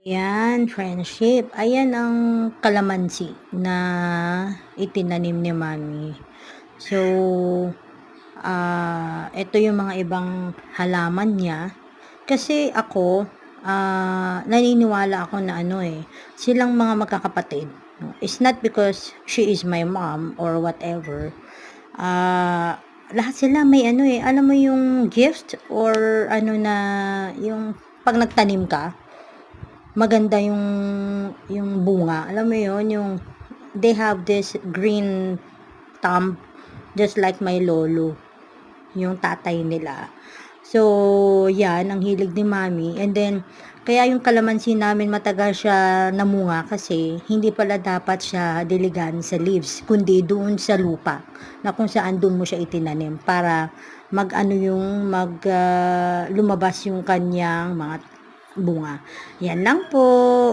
Yan, friendship. Ayan ang kalamansi na itinanim ni Mami. So, ah ito yung mga ibang halaman niya. Kasi ako, ah naniniwala ako na ano eh, silang mga magkakapatid. It's not because she is my mom or whatever. Ah, lahat sila may ano eh, alam mo yung gift or ano na, yung pag nagtanim ka, maganda yung yung bunga. Alam mo yun, yung they have this green thumb just like my lolo, yung tatay nila. So, yan, ang hilig ni mami. And then, kaya yung kalamansi namin matagal siya namunga kasi hindi pala dapat siya diligan sa leaves, kundi doon sa lupa na kung saan doon mo siya itinanim para mag ano yung mag ah, lumabas yung kanyang mga bunga. Yan lang po.